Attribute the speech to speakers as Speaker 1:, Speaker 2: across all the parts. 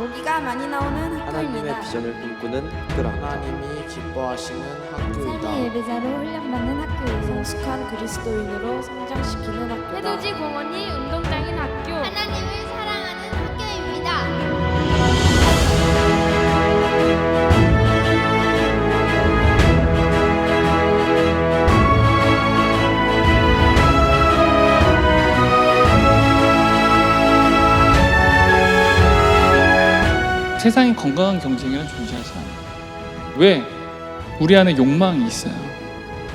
Speaker 1: 고기가 많이 나오는
Speaker 2: 하나님의
Speaker 1: 학교입니다.
Speaker 2: 비전을 꿈꾸는 학교랍니다.
Speaker 3: 하나님이 기뻐하시는
Speaker 4: 삶의
Speaker 3: 학교이다.
Speaker 4: 예배자로 훈련받는 학교예요.
Speaker 3: 성숙한 그리스도인으로 성장시키는 학교다.
Speaker 5: 해돋이 공원이 운동
Speaker 6: 세상에 건강한 경쟁이란 존재하지 않아요. 왜? 우리 안에 욕망이 있어요.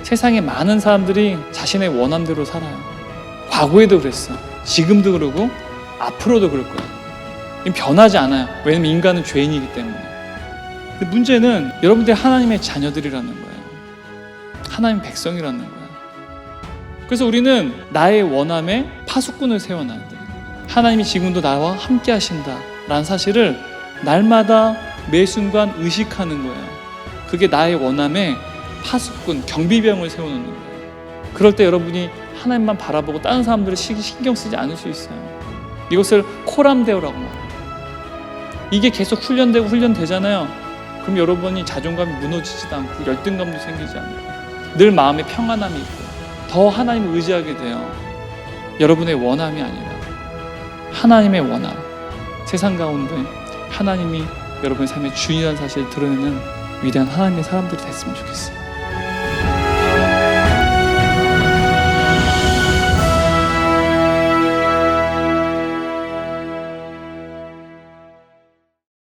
Speaker 6: 세상에 많은 사람들이 자신의 원함대로 살아요. 과거에도 그랬어. 지금도 그러고 앞으로도 그럴 거야. 변하지 않아요. 왜냐면 인간은 죄인이기 때문에. 근데 문제는 여러분들이 하나님의 자녀들이라는 거예요. 하나님 백성이라는 거예요. 그래서 우리는 나의 원함에 파수꾼을 세워놔야 돼요. 하나님이 지금도 나와 함께 하신다라는 사실을 날마다 매 순간 의식하는 거예요. 그게 나의 원함에 파수꾼, 경비병을 세워놓는 거예요. 그럴 때 여러분이 하나님만 바라보고 다른 사람들을 시- 신경 쓰지 않을 수 있어요. 이것을 코람데오라고 말해요. 이게 계속 훈련되고 훈련되잖아요. 그럼 여러분이 자존감이 무너지지도 않고 열등감도 생기지 않고 늘 마음에 평안함이 있고 더 하나님을 의지하게 돼요. 여러분의 원함이 아니라 하나님의 원함. 세상 가운데 하나님이 여러분의 삶의 주인이라는 사실을 드러내는 위대한 하나님의 사람들이 됐으면 좋겠어요.